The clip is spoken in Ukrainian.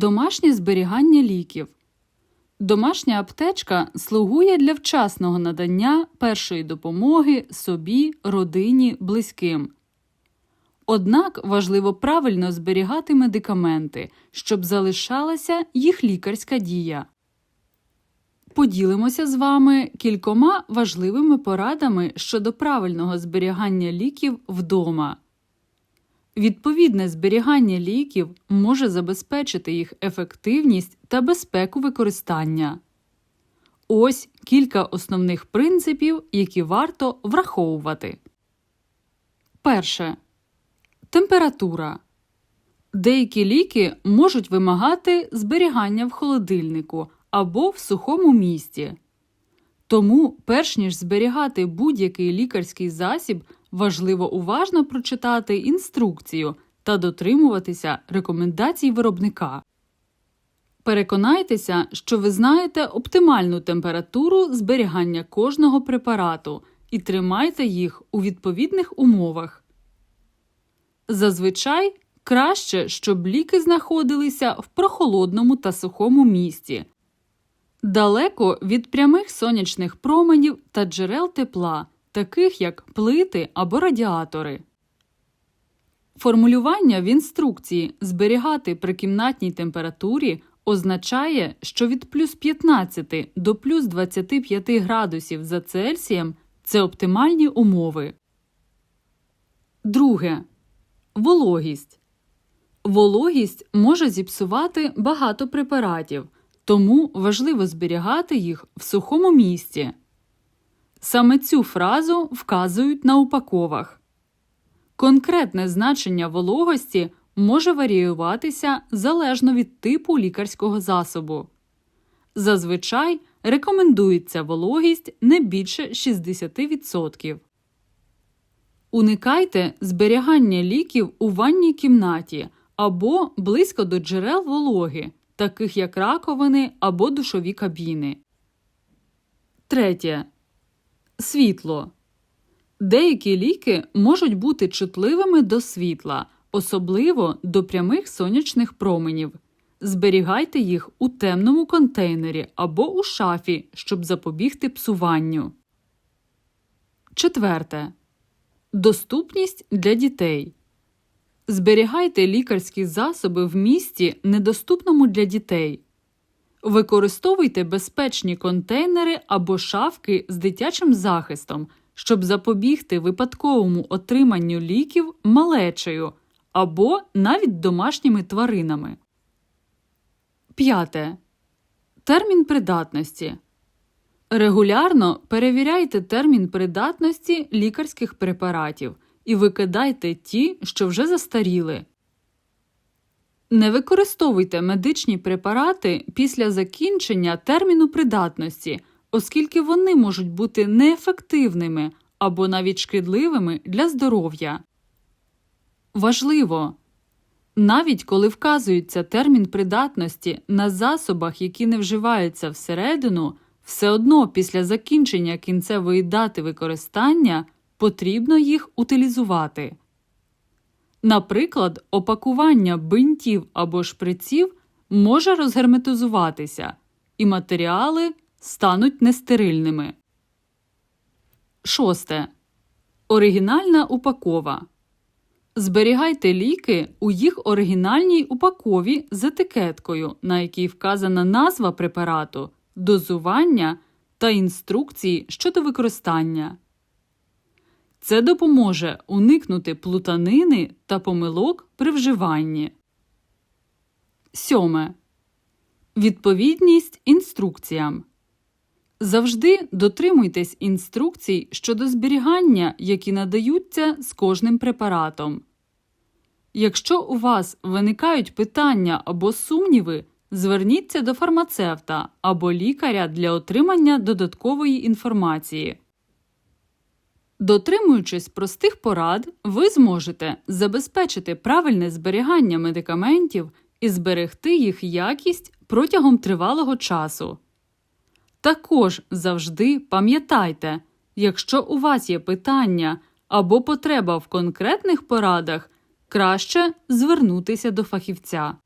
Домашнє зберігання ліків. Домашня аптечка слугує для вчасного надання першої допомоги собі, родині, близьким. Однак важливо правильно зберігати медикаменти, щоб залишалася їх лікарська дія. Поділимося з вами кількома важливими порадами щодо правильного зберігання ліків вдома. Відповідне зберігання ліків може забезпечити їх ефективність та безпеку використання. Ось кілька основних принципів, які варто враховувати. Перше. Температура. Деякі ліки можуть вимагати зберігання в холодильнику або в сухому місці. Тому, перш ніж зберігати будь-який лікарський засіб, важливо уважно прочитати інструкцію та дотримуватися рекомендацій виробника. Переконайтеся, що ви знаєте оптимальну температуру зберігання кожного препарату і тримайте їх у відповідних умовах. Зазвичай краще, щоб ліки знаходилися в прохолодному та сухому місці, далеко від прямих сонячних променів та джерел тепла, таких як плити або радіатори. Формулювання в інструкції зберігати при кімнатній температурі означає, що від плюс 15 до плюс 25 градусів за Цельсієм це оптимальні умови. Друге. Вологість. Вологість може зіпсувати багато препаратів, тому важливо зберігати їх в сухому місці. Саме цю фразу вказують на упаковах. Конкретне значення вологості може варіюватися залежно від типу лікарського засобу. Зазвичай рекомендується вологість не більше 60%. Уникайте зберігання ліків у ванній кімнаті або близько до джерел вологи, таких як раковини або душові кабіни. Третє. Світло. Деякі ліки можуть бути чутливими до світла, особливо до прямих сонячних променів. Зберігайте їх у темному контейнері або у шафі, щоб запобігти псуванню. Четверте. Доступність для дітей. Зберігайте лікарські засоби в місті, недоступному для дітей. Використовуйте безпечні контейнери або шафки з дитячим захистом, щоб запобігти випадковому отриманню ліків малечею або навіть домашніми тваринами. П'яте. Термін придатності. Регулярно перевіряйте термін придатності лікарських препаратів і викидайте ті, що вже застаріли. Не використовуйте медичні препарати після закінчення терміну придатності, оскільки вони можуть бути неефективними або навіть шкідливими для здоров'я. Важливо навіть коли вказується термін придатності на засобах, які не вживаються всередину, все одно після закінчення кінцевої дати використання потрібно їх утилізувати. Наприклад, опакування бинтів або шприців може розгерметизуватися, і матеріали стануть нестерильними. Шосте. Оригінальна упакова. Зберігайте ліки у їх оригінальній упакові з етикеткою, на якій вказана назва препарату, дозування та інструкції щодо використання. Це допоможе уникнути плутанини та помилок при вживанні. Сьоме. Відповідність інструкціям. Завжди дотримуйтесь інструкцій щодо зберігання, які надаються з кожним препаратом. Якщо у вас виникають питання або сумніви, зверніться до фармацевта або лікаря для отримання додаткової інформації. Дотримуючись простих порад, ви зможете забезпечити правильне зберігання медикаментів і зберегти їх якість протягом тривалого часу. Також завжди пам'ятайте, якщо у вас є питання або потреба в конкретних порадах, краще звернутися до фахівця.